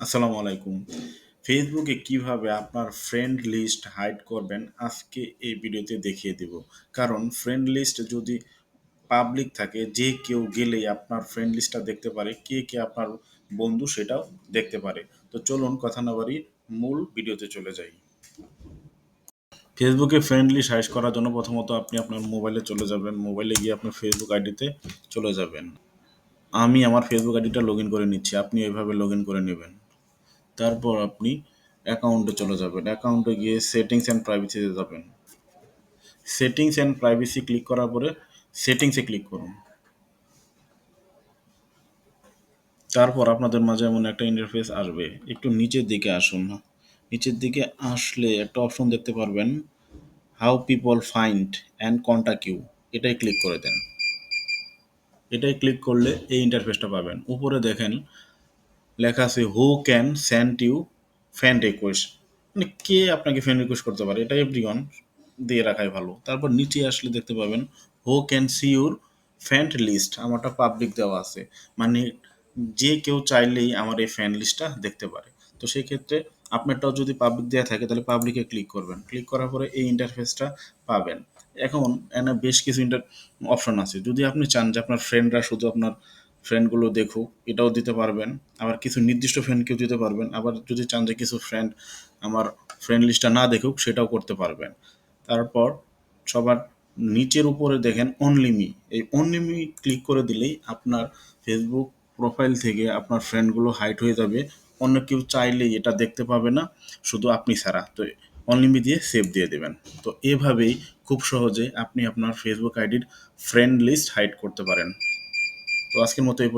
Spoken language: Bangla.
আসসালামু আলাইকুম। ফেসবুকে কীভাবে আপনার ফ্রেন্ড লিস্ট হাইড করবেন আজকে এই ভিডিওতে দেখিয়ে দেব। কারণ ফ্রেন্ড লিস্ট যদি পাবলিক থাকে, যে কেউ গেলেই আপনার ফ্রেন্ড লিস্টটা দেখতে পারে, কে কে আপনার বন্ধু সেটাও দেখতে পারে। তো চলুন কথা না বাড়ি মূল ভিডিওতে চলে যাই। ফেসবুকে ফ্রেন্ড লিস্ট হাইড করার জন্য প্রথমত আপনি আপনার মোবাইলে চলে যাবেন। মোবাইলে গিয়ে আপনার ফেসবুক আইডিতে চলে যাবেন। আমি আমার ফেসবুক আইডিটা লগ ইন করে নিচ্ছি। আপনি এইভাবে লগ ইন করে নেবেন। তারপর আপনি অ্যাকাউন্টে চলে যাবেন। অ্যাকাউন্টে গিয়ে সেটিংস অ্যান্ড প্রাইভেসিতে যাবেন। সেটিংস অ্যান্ড প্রাইভেসি ক্লিক করার পরে সেটিংসে ক্লিক করুন। তারপর আপনাদের মাঝে এমন একটা ইন্টারফেস আসবে। একটু নিচের দিকে আসুন। নিচের দিকে আসলে একটা অপশন দেখতে পারবেন। How people find and contact you এটাই ক্লিক করে দেন। এটাই ক্লিক করলে এই ইন্টারফেসটা পাবেন। উপরে দেখেন লেখা আছে who can send you friend request মানে কে আপনাকে ফ্যান রিকোয়েস্ট করতে পারে? এটা এভরিওয়ান দিয়ে রাখাই ভালো। তারপর নিচে আসলে দেখতে পাবেন who can see your friend list আমারটা পাবলিক দেওয়া আছে। মানে যে কেউ চাইলেই আমার এই ফ্যান লিস্টটা দেখতে পারে। তো সেই ক্ষেত্রে আপনারটাও যদি পাবলিক দেওয়া থাকে, তাহলে পাবলিকে ক্লিক করবেন। ক্লিক করার পরে এই ইন্টারফেসটা পাবেন। এখন এখানে বেশ কিছু ইন্টার অপশন আছে। যদি আপনি চান যে আপনার ফ্রেন্ডরা শুধু আপনার ফ্রেন্ডগুলো দেখুক, এটাও দিতে পারবেন। আবার কিছু নির্দিষ্ট ফ্রেন্ডকেও দিতে পারবেন। আবার যদি চান যে কিছু ফ্রেন্ড আমার ফ্রেন্ড লিস্টটা না দেখুক, সেটাও করতে পারবেন। তারপর সবার নিচের উপরে দেখেন অনলি মি এই অনলি মি ক্লিক করে দিলেই আপনার ফেসবুক প্রোফাইল থেকে আপনার ফ্রেন্ডগুলো হাইট হয়ে যাবে। অন্য কেউ চাইলেই এটা দেখতে পাবে না, শুধু আপনি ছাড়া। তো অনলিমি দিয়ে সেভ দিয়ে দেবেন। তো এভাবেই খুব সহজে আপনি আপনার ফেসবুক আইডির ফ্রেন্ড লিস্ট হাইড করতে পারেন। তো আজকের মতো এই পর্যন্ত।